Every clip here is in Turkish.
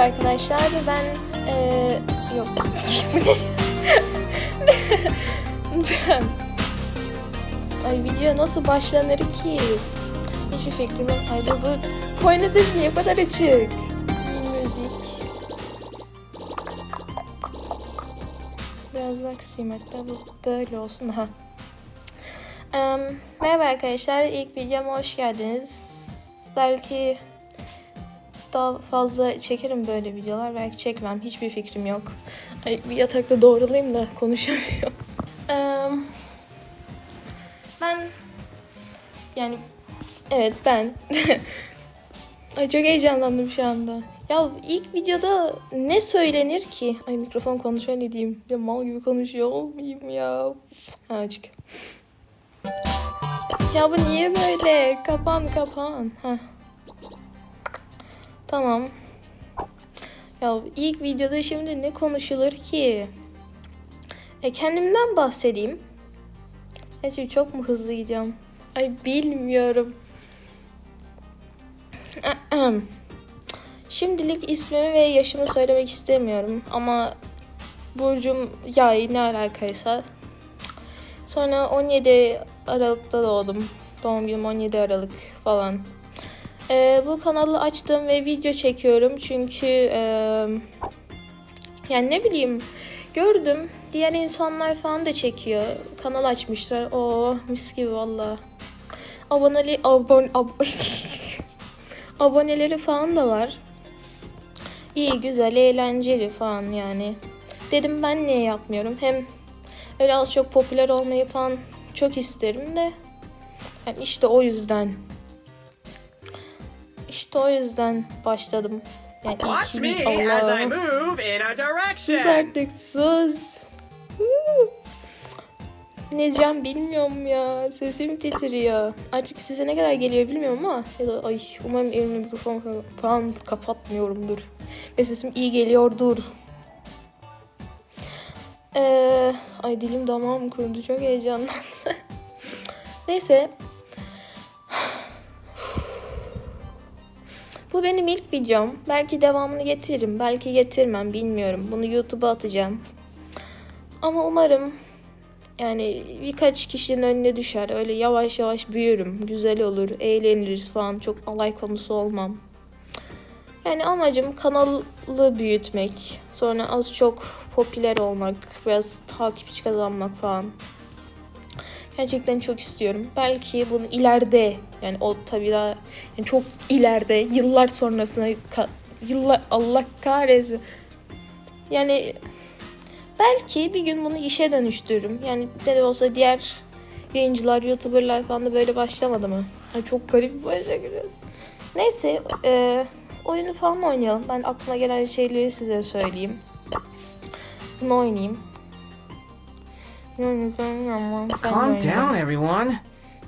arkadaşlar. Ben eee yok. Ay video nasıl başlanır ki? Hiçbir fikrim yok. Ay bu oyunun sesi niye bu kadar açık? Müzik. Biraz daha kısayım hatta bu böyle olsun ha. Em, merhaba arkadaşlar ilk videoma hoş geldiniz. Belki daha fazla çekerim böyle videolar. Belki çekmem. Hiçbir fikrim yok. Ay, bir yatakta doğrulayayım da konuşamıyorum. Ben yani evet ben Ay çok heyecanlandım şu anda. Ya ilk videoda ne söylenir ki? Ay mikrofon konuşuyor ne diyeyim? Ya mal gibi konuşuyor olmayayım ya. Ha açık. Ya bu niye böyle? Kapan kapan. Heh. Tamam. Ya ilk videoda şimdi ne konuşulur ki? E kendimden bahsedeyim. Gerçi çok mu hızlı gidiyorum? Ay bilmiyorum. Şimdilik ismimi ve yaşımı söylemek istemiyorum ama burcum yay ne alakaysa. Sonra 17 Aralık'ta doğdum. Doğum günüm 17 Aralık falan. Ee, bu kanalı açtım ve video çekiyorum çünkü eee, yani ne bileyim gördüm diğer insanlar falan da çekiyor. Kanal açmışlar. Oo mis gibi valla. Aboneli abon ab- aboneleri falan da var. İyi, güzel, eğlenceli falan yani. Dedim ben niye yapmıyorum? Hem öyle az çok popüler olmayı falan çok isterim de. Yani işte o yüzden. İşte o yüzden başladım. Yani Watch me as I move in a Sus direction. artık sus. Huu. Ne diyeceğim bilmiyorum ya. Sesim titriyor. Artık size ne kadar geliyor bilmiyorum ama. Ya da ay umarım elimle mikrofon falan kapatmıyorumdur. Ve sesim iyi geliyordur. Ee, ay dilim damağım kurudu. Çok heyecanlandım. Neyse. Bu benim ilk videom. Belki devamını getiririm. Belki getirmem bilmiyorum. Bunu YouTube'a atacağım. Ama umarım yani birkaç kişinin önüne düşer. Öyle yavaş yavaş büyürüm. Güzel olur. Eğleniriz falan. Çok alay konusu olmam. Yani amacım kanalı büyütmek. Sonra az çok popüler olmak. Biraz takipçi kazanmak falan. Gerçekten çok istiyorum. Belki bunu ileride yani o tabii daha yani çok ileride yıllar sonrasına yıllar Allah kahretsin. Yani belki bir gün bunu işe dönüştürürüm. Yani ne de olsa diğer yayıncılar, youtuberlar falan da böyle başlamadı mı? Ay çok garip bir başlangıç. Neyse, e, oyunu falan oynayalım. Ben aklıma gelen şeyleri size söyleyeyim. Bunu oynayayım. Calm down, everyone.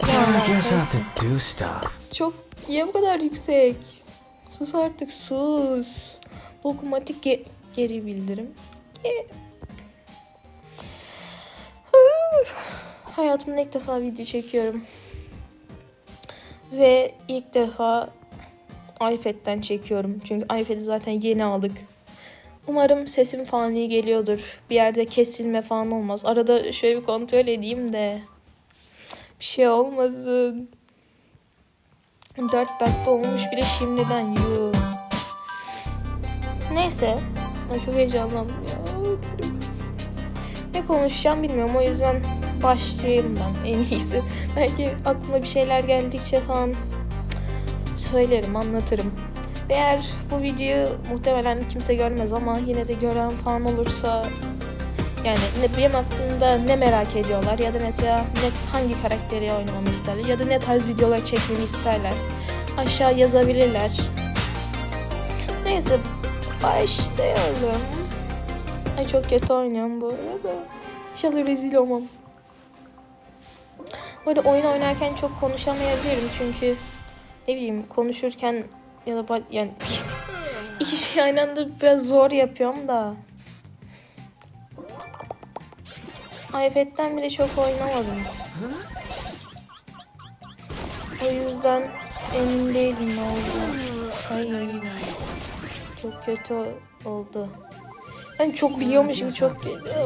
I guess I have to do stuff. Çok niye bu kadar yüksek? Sus artık sus. Dokunmatik ge- geri bildirim. Üf. Hayatımda ilk defa video çekiyorum. Ve ilk defa iPad'den çekiyorum. Çünkü iPad'i zaten yeni aldık. Umarım sesim falan iyi geliyordur. Bir yerde kesilme falan olmaz. Arada şöyle bir kontrol edeyim de. Bir şey olmasın. 4 dakika olmuş bile şimdiden yuh. Neyse. Ay çok heyecanlandım ya. Ne konuşacağım bilmiyorum. O yüzden başlayayım ben en iyisi. Belki aklıma bir şeyler geldikçe falan söylerim, anlatırım. Eğer bu videoyu muhtemelen kimse görmez ama yine de gören falan olursa yani ne, benim hakkında ne merak ediyorlar ya da mesela ne hangi karakteri oynamamı isterler ya da ne tarz videolar çekmemi isterler. Aşağı yazabilirler. Neyse başlayalım. Ay çok kötü oynuyorum bu arada. İnşallah rezil olmam. Bu arada oyun oynarken çok konuşamayabilirim çünkü ne bileyim konuşurken ya da yani iki şey aynı anda biraz zor yapıyorum da. iPad'den bile çok oynamadım. O yüzden emin değilim ne oldu. Ay. Çok kötü oldu. Ben çok biliyormuşum çok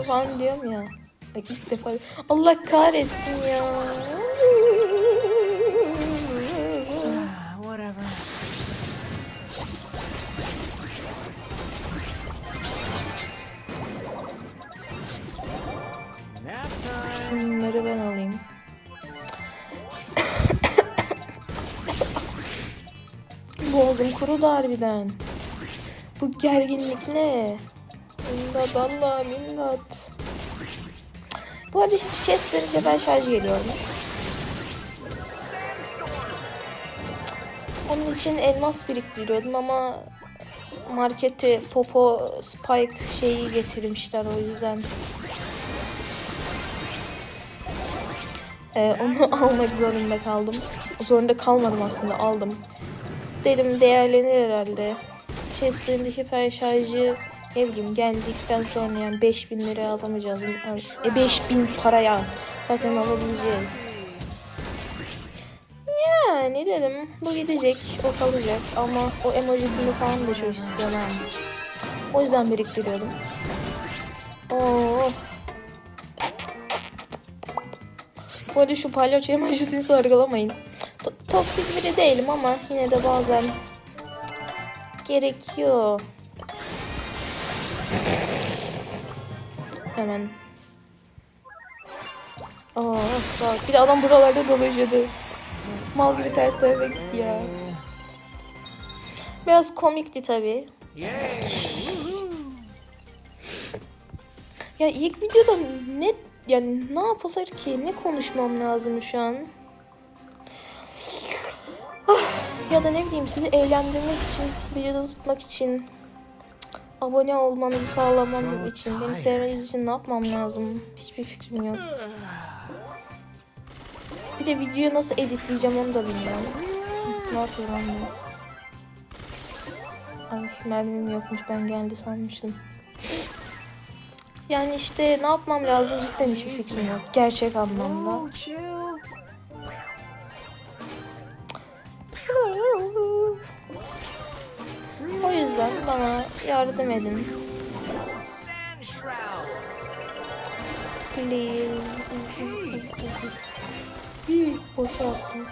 falan diyorum ya. Bak ilk defa. Allah kahretsin ya. Boğazım kurudu harbiden. Bu gerginlik ne? İmdat Allah'ım imdat. Bu arada hiç chestlerin cebel şarjı geliyormuş. Onun için elmas biriktiriyordum ama markete Popo Spike şeyi getirmişler o yüzden. Ee, onu almak zorunda kaldım. Zorunda kalmadım aslında aldım. Dedim değerlenir herhalde. Chest'in hiper şarjı ne bileyim geldikten sonra yani 5000 liraya alamayacağız. E 5000 paraya zaten alabileceğiz. Yani dedim bu gidecek o kalacak ama o emojisini falan da çok istiyorum. O yüzden biriktiriyordum. Oh. Bu arada şu palyaço emojisini sorgulamayın. To- toksik biri değilim ama yine de bazen gerekiyor. Hemen. Aa, bak bir de adam buralarda dolaşıyordu. Mal gibi ters tarafa gitti ya. Biraz komikti tabii. Yay! Ya ilk videoda ne yani ne yapılır ki? Ne konuşmam lazım şu an? Ah, ya da ne bileyim sizi eğlendirmek için, videoda tutmak için, abone olmanızı sağlamam için, beni sevmeniz için ne yapmam lazım? Hiçbir fikrim yok. Bir de videoyu nasıl editleyeceğim onu da bilmiyorum. Ne yapıyorum ben? Ay mermim yokmuş ben geldi sanmıştım. Yani işte ne yapmam lazım cidden hiçbir fikrim yok. Gerçek anlamda. Yüzden bana yardım edin. Please. Hii, Boşa attım.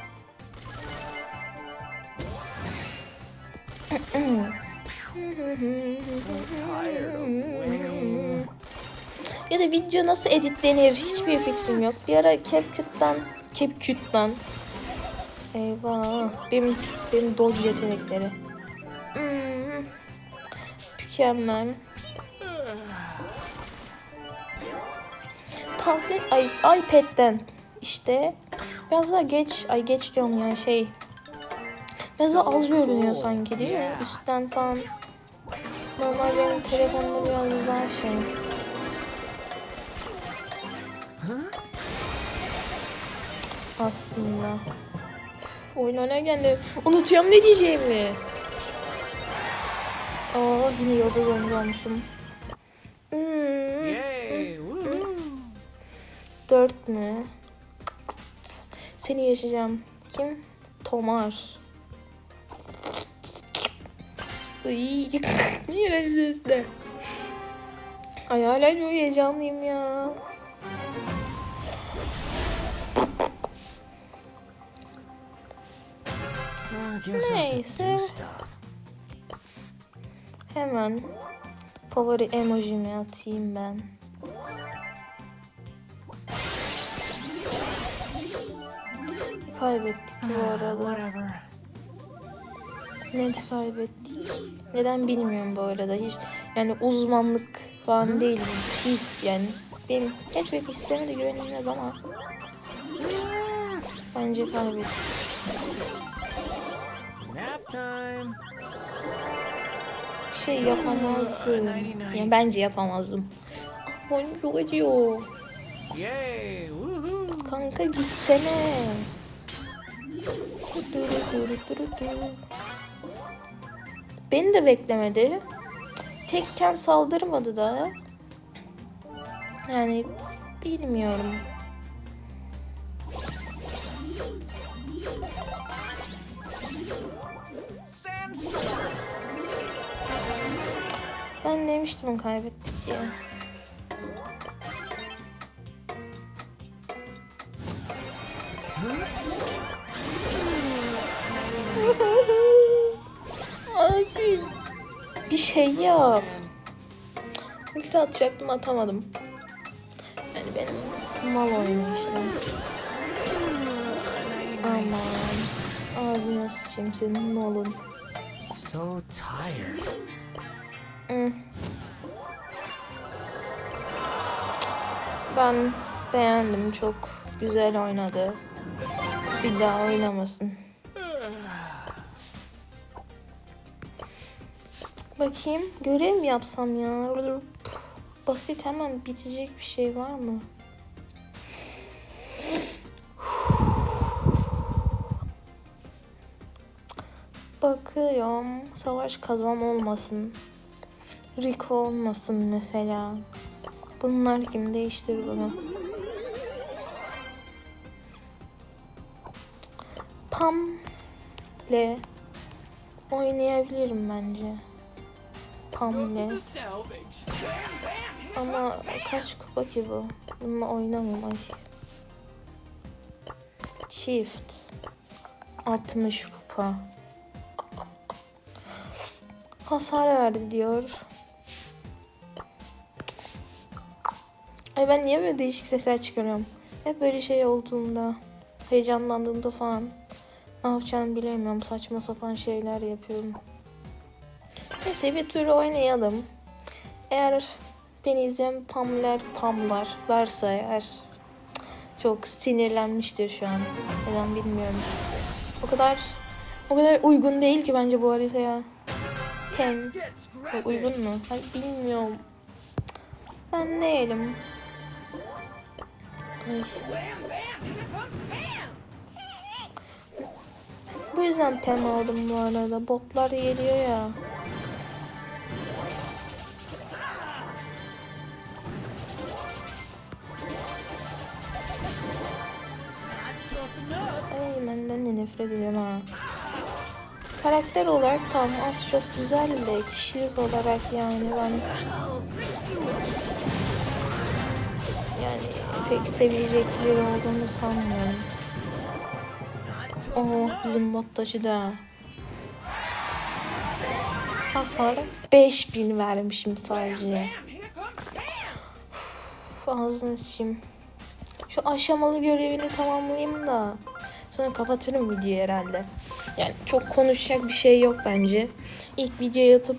Ya da video nasıl editlenir hiçbir fikrim yok. Bir ara CapCut'tan CapCut'tan Eyvah. Benim benim dodge yetenekleri. Mükemmel. Tablet ay iPad'den işte biraz daha geç ay geç diyorum ya şey biraz daha az görünüyor sanki değil mi? Üstten falan. Normal benim telefonda biraz daha şey. Aslında. Oyun oynarken unutuyorum ne diyeceğimi. Aa yine yolda zonda olmuşum. Hmm. Dört ne? Seni yaşayacağım. Kim? Tomar. Iy, İğrençleşti. Ay hala çok heyecanlıyım ya. Neyse. Hemen favori emojimi atayım ben. Kaybettik bu arada. Whatever. Net kaybettik. Neden bilmiyorum bu arada. Hiç yani uzmanlık falan değil. His yani. Benim geç benim hislerime de güvenilmez ama bence kaybettik. Nap time. Şey yapamazdım. Yani bence yapamazdım. Boynum çok acıyor. Kanka gitsene. Beni de beklemedi. Tekken saldırmadı da. Yani bilmiyorum. Ben demiştim kaybettik diye. Abi bir şey yap. Ulti atacaktım atamadım. Yani benim mal oyunu işte. Aman. Ağzına sıçayım senin malın. So tired. Ben beğendim. Çok güzel oynadı. Bir daha oynamasın. Bakayım. Görev mi yapsam ya? Basit hemen bitecek bir şey var mı? Bakıyorum. Savaş kazan olmasın. Rico olmasın mesela. Bunlar kim değiştir bunu. Pam'le oynayabilirim bence. Pam'le. Ama kaç kupa ki bu? Bununla oynamam ay. Çift. 60 kupa. Hasar verdi diyor. Ay ben niye böyle değişik sesler çıkarıyorum? Hep böyle şey olduğunda, heyecanlandığımda falan ne yapacağımı bilemiyorum. Saçma sapan şeyler yapıyorum. Neyse bir tür oynayalım. Eğer beni izleyen pamler pamlar varsa eğer çok sinirlenmiştir şu an. Neden bilmiyorum. O kadar o kadar uygun değil ki bence bu haritaya. Pen. Çok uygun mu? Ay, bilmiyorum. Ben değilim. Ay. Bu yüzden Pem aldım bu arada. Botlar geliyor ya. Ay benden de nefret ediyorum ha. Karakter olarak tam az çok güzel de kişilik olarak yani ben yani pek sevilecek biri olduğunu sanmıyorum. Oh bizim bot taşı da. Hasar 5000 vermişim sadece. Uf, ağzını sıçayım. Şu aşamalı görevini tamamlayayım da sonra kapatırım videoyu herhalde. Yani çok konuşacak bir şey yok bence. İlk videoya atıp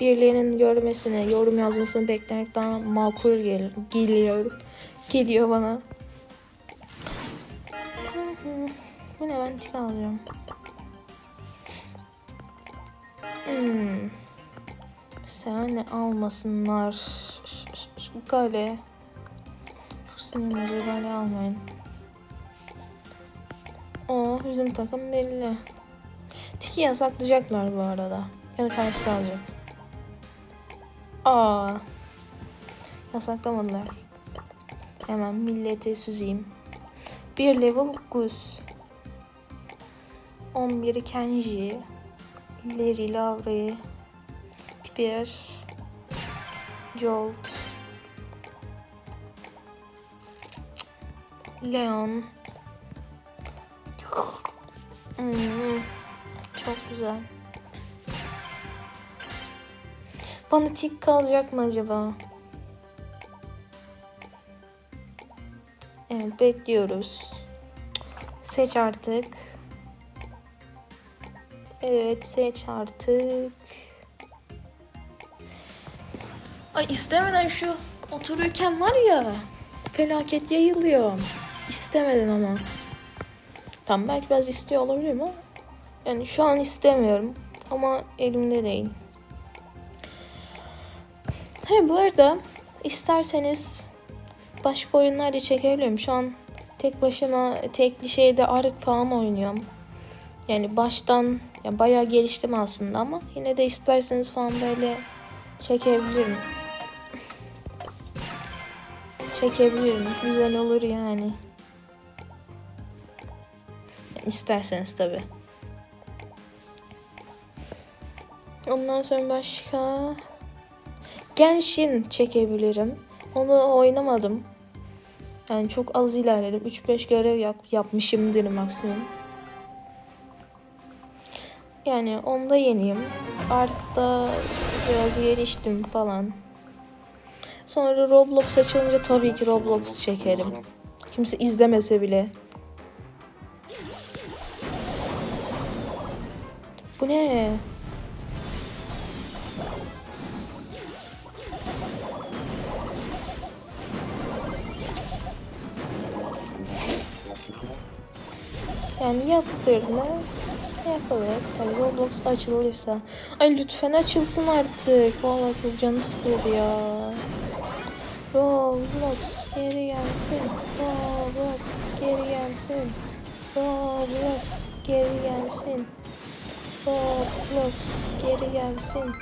birilerinin görmesini, yorum yazmasını beklemek daha makul gel geliyor. Geliyor bana. Bu ne ben tik alacağım. Hmm. Seni almasınlar. Gale. Çok sinirli gale almayın. O bizim takım belli. Tiki yasaklayacaklar bu arada. Ya da karşı alacak. Aa. Yasaklamadılar. Hemen millete süzeyim. Bir level Gus. 11 Kenji. Larry Lavre. Piper. Jolt. Leon. Hmm, çok güzel. Bana tik kalacak mı acaba? Evet bekliyoruz. Seç artık. Evet seç artık. Ay istemeden şu otururken var ya felaket yayılıyor. İstemeden ama. Tam belki biraz istiyor olabilirim ama yani şu an istemiyorum ama elimde değil. He bu arada isterseniz başka oyunlar da çekebilirim. Şu an tek başıma tekli şeyde Ark falan oynuyorum. Yani baştan ya bayağı geliştim aslında ama yine de isterseniz falan böyle çekebilirim. Çekebilirim. Güzel olur yani. İsterseniz tabi. Ondan sonra başka Genshin çekebilirim. Onu oynamadım. Yani çok az ilerledim. 3-5 görev yap- yapmışımdır maksimum. Yani onda yeniyim. Ark'ta biraz geliştim falan. Sonra Roblox açılınca tabii ki Roblox çekerim. Kimse izlemese bile. Bu ne? Yani yapılır mı? Yapılır. Tabii Roblox açılırsa. Ay lütfen açılsın artık. Vallahi çok canım sıkıldı ya. Roblox geri gelsin. Roblox geri gelsin. Roblox geri gelsin. Roblox geri gelsin.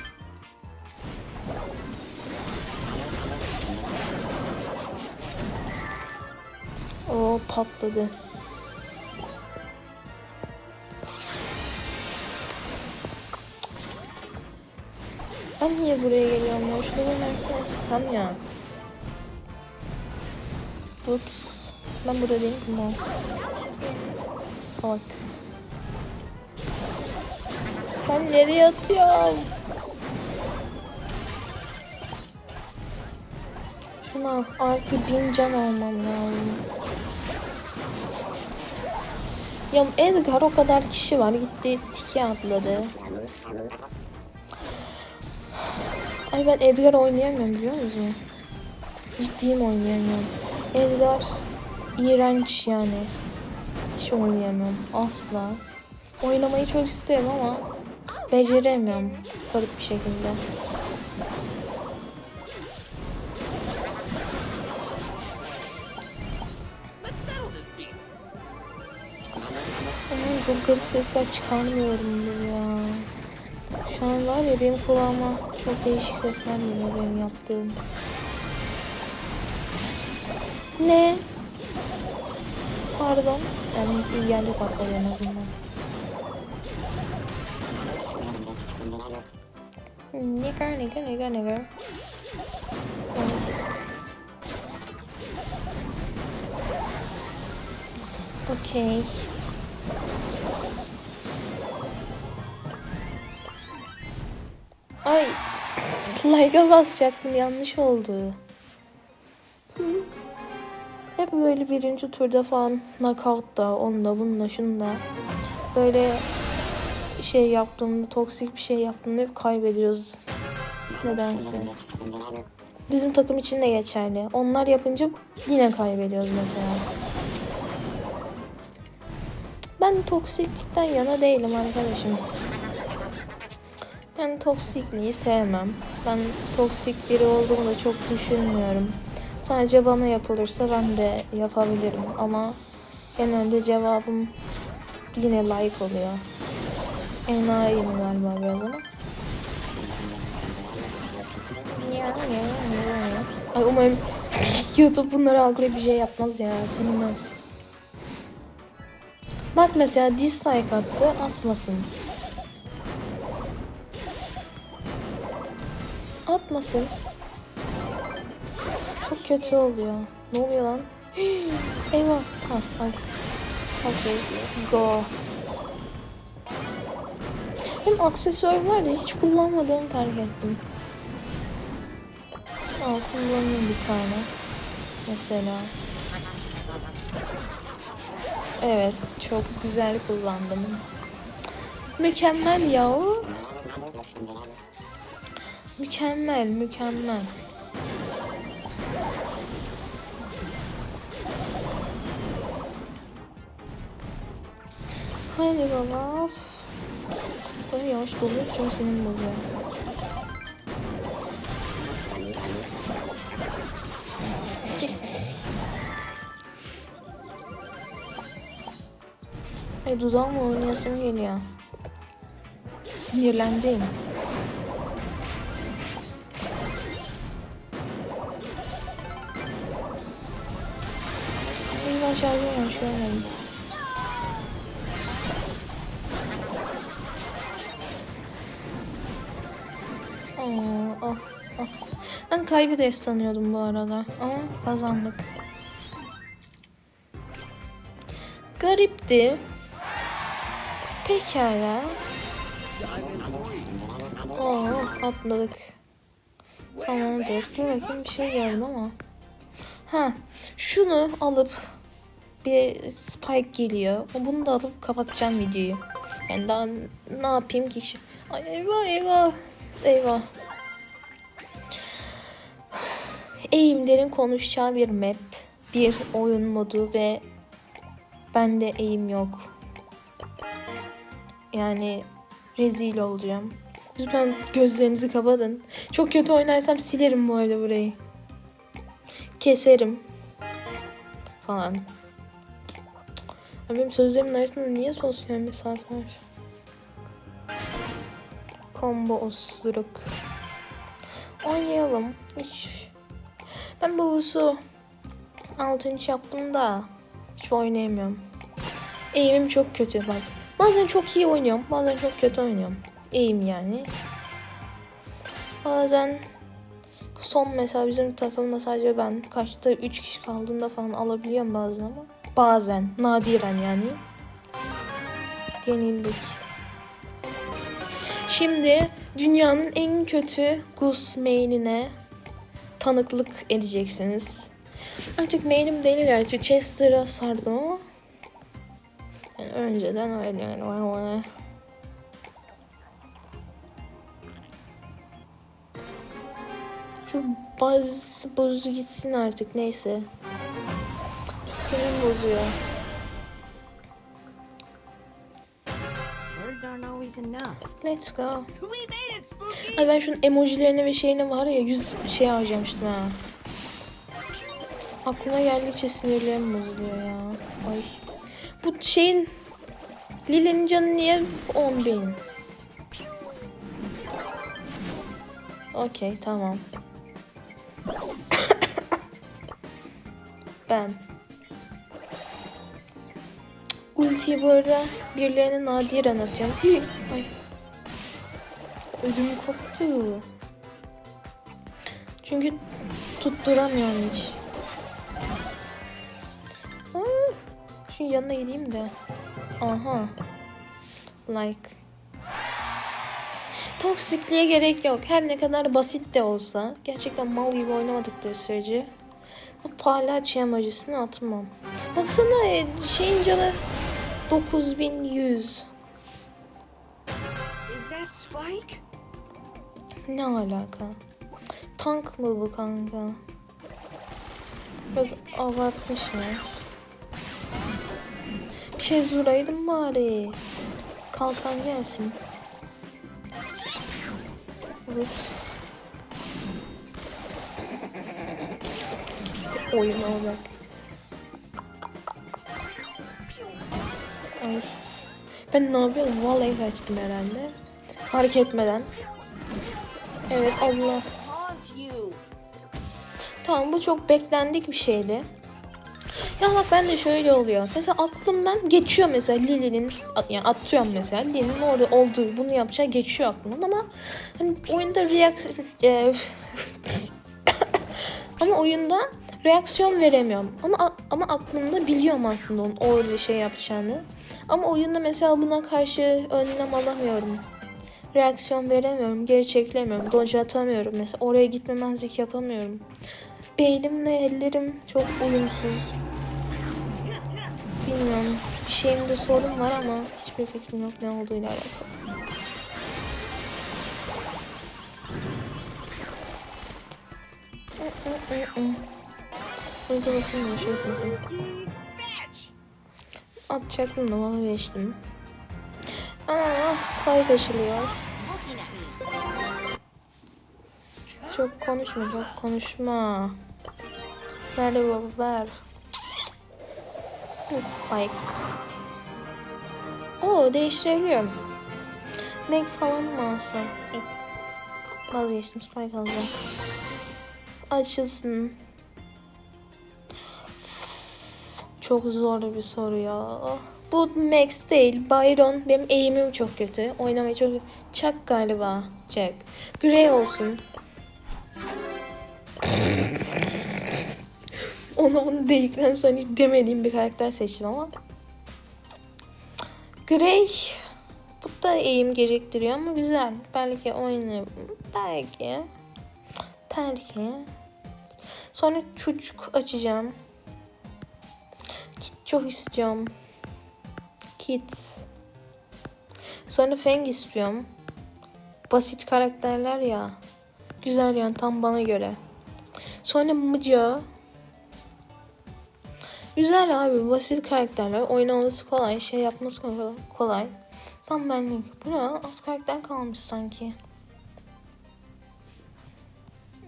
O patladı. Ben niye buraya geliyorum ya? Şunu ben erken sıksam ya. Ups. Ben burada değilim mi? Salak. Ben nereye atıyorum? Şuna artı bin can almam lazım. Ya Edgar o kadar kişi var gitti tiki atladı. Ay ben Edgar oynayamıyorum biliyor musun? Ciddiyim oynayamıyorum. Edgar iğrenç yani. Hiç oynayamıyorum asla. Oynamayı çok isterim ama beceremiyorum garip bir şekilde. Aman çok garip sesler çıkarmıyorumdur ya. Şu an var ya benim kulağıma çok değişik sesler geliyor benim yaptığım. Ne? Pardon. Yani iyi geldi patladı en azından. Nigger, nigger, nigger, nigger. Okey. Ay. Like'a basacaktım yanlış oldu. Hep böyle birinci turda falan knockout'ta, onda, bunda, şunda. Böyle şey yaptığımda, toksik bir şey yaptığımda hep kaybediyoruz. Nedense. Bizim takım için de geçerli. Onlar yapınca yine kaybediyoruz mesela. Ben toksiklikten yana değilim arkadaşım. Yani toksikliği sevmem. Ben toksik biri olduğumu da çok düşünmüyorum. Sadece bana yapılırsa ben de yapabilirim ama genelde cevabım yine like oluyor. Enayim galiba biraz ama. Ya, ya, ya, ya. Ay umarım YouTube bunları algılayıp bir şey yapmaz ya. Sinirmez. Bak mesela dislike attı atmasın. Atmasın. Çok kötü oluyor. Ne oluyor lan? Eyvah. Ha, ay. Okay, go. Hem aksesuar var ya hiç kullanmadığımı fark ettim. Al kullanayım bir tane. Mesela. Evet çok güzel kullandım. Mükemmel ya. Mükemmel, mükemmel. Haydi baba. Böyle yavaş doluyor çok senin bozuyor. Ay dudağımla oynayasım geliyor. Sinirlendim. Şarjım varmış görmedim. Aa, ah. Ah, Ben kaybederiz sanıyordum bu arada. Ama kazandık. Garipti. Pekala. Oo atladık. Tamamdır. Dur bakayım bir şey geldi ama. Ha şunu alıp bir spike geliyor. Bunu da alıp kapatacağım videoyu. Yani daha ne yapayım ki? Ay eyvah eyvah. Eyvah. Eğimlerin konuşacağı bir map, bir oyun modu ve bende eğim yok. Yani rezil olacağım. Lütfen gözlerinizi kapatın. Çok kötü oynarsam silerim bu arada burayı. Keserim. Falan. Abi Benim sözlerimin arasında niye sosyal mesafe var? Combo osuruk. Oynayalım. Hiç. Ben bu busu altın hiç yaptım da hiç oynayamıyorum. Eğimim çok kötü bak. Bazen çok iyi oynuyorum, bazen çok kötü oynuyorum. Eğim yani. Bazen son mesela bizim takımda sadece ben kaçta 3 kişi kaldığında falan alabiliyorum bazen ama bazen nadiren yani. Yenildik. Şimdi dünyanın en kötü Gus main'ine tanıklık edeceksiniz. Artık main'im değil gerçi Chester'a sardım ama yani önceden öyle yani. Şu baz bozu gitsin artık neyse. Çok sinir bozuyor. Words aren't always enough. Let's go. We made it, Spooky! Ay ben şunun emojilerine ve şeyine var ya yüz şey harcamıştım ha. Aklıma geldikçe sinirlerim bozuluyor ya. Ay. Bu şeyin Lily'nin canı niye 10 bin? Okey tamam. ben. Ultiyi bu arada birilerine atıyorum. Hi, Ay. Ödüm koptu. Çünkü tutturamıyorum hiç. Aa, şu yanına gideyim de. Aha. Like. Toksikliğe gerek yok. Her ne kadar basit de olsa. Gerçekten mal gibi oynamadıkları sürece. Palyaço emojisini atmam. Baksana e, şeyin canı 9100. Is that Spike? Ne alaka? Tank mı bu kanka? Biraz abartmışlar. Bir şey vuraydım bari. Kalkan gelsin. Ups. Oyun olacak. Ay. Ben ne yapıyordum? Vallahi kaçtım herhalde. Fark etmeden. Evet Allah. Tamam bu çok beklendik bir şeydi. Ya bak ben de şöyle oluyor. Mesela aklımdan geçiyor mesela Lily'nin at- yani atıyorum mesela Lily'nin orada olduğu bunu yapacağı geçiyor aklımdan ama hani oyunda reaksiyon ama oyunda reaksiyon veremiyorum. Ama ama aklımda biliyorum aslında onun orada şey yapacağını. Ama oyunda mesela buna karşı önlem alamıyorum. Reaksiyon veremiyorum, geri çekilemiyorum, dodge atamıyorum. Mesela oraya gitmemezlik yapamıyorum. Beynimle ellerim çok uyumsuz. Bilmiyorum. Bir şeyimde sorun var ama hiçbir fikrim yok ne olduğuyla alakalı. Burada basın mı? Şey yapmasın. Atacaktım da bana geçtim. Aa, spike açılıyor. Çok konuşma, çok konuşma. Ver baba, ver. Spike. Oo, değiştirebiliyorum. Meg falan mı alsam? Vazgeçtim, Spike alacağım. Açılsın. Çok zor bir soru ya. Bu Max değil, Byron. Benim eğimim çok kötü. Oynamayı çok Chuck galiba. Chuck. Grey olsun. Ona bunu dedikten sonra hiç demediğim bir karakter seçtim ama. Grey. Bu da eğim gerektiriyor ama güzel. Belki oynarım. Belki. Belki. Sonra çocuk açacağım. Çok istiyorum. Kit. Sonra Feng istiyorum. Basit karakterler ya. Güzel yani tam bana göre. Sonra Mıca. Güzel abi basit karakterler. Oynaması kolay. Şey yapması kolay. Tam benlik. Bu ne? Az karakter kalmış sanki.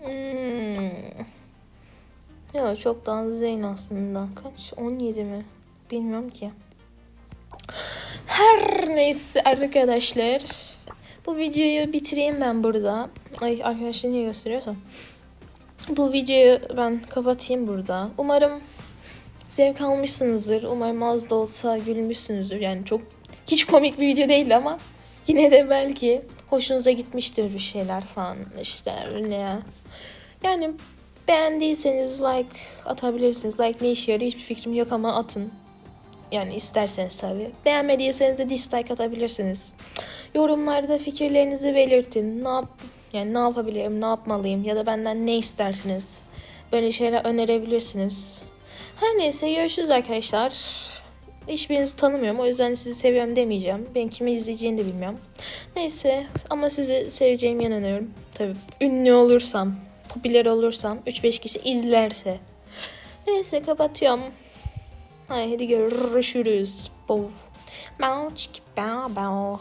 Hmm. Ya çok daha Zeyn aslında. Kaç? 17 mi? Bilmiyorum ki. Her neyse arkadaşlar. Bu videoyu bitireyim ben burada. Ay arkadaşlar niye gösteriyorsam. Bu videoyu ben kapatayım burada. Umarım zevk almışsınızdır. Umarım az da olsa gülmüşsünüzdür. Yani çok hiç komik bir video değil ama yine de belki hoşunuza gitmiştir bir şeyler falan işte ne. Yani beğendiyseniz like atabilirsiniz. Like ne işe yarıyor hiçbir fikrim yok ama atın. Yani isterseniz tabii. Beğenmediyseniz de dislike atabilirsiniz. Yorumlarda fikirlerinizi belirtin. Ne yap yani ne yapabilirim, ne yapmalıyım ya da benden ne istersiniz? Böyle şeyler önerebilirsiniz. Her neyse görüşürüz arkadaşlar. Hiçbirinizi tanımıyorum o yüzden sizi seviyorum demeyeceğim. Ben kimi izleyeceğini de bilmiyorum. Neyse ama sizi seveceğime inanıyorum. Tabii ünlü olursam, popüler olursam, 3-5 kişi izlerse. Neyse kapatıyorum. Haydi görüşürüz. Bow. Bow, bow, bow.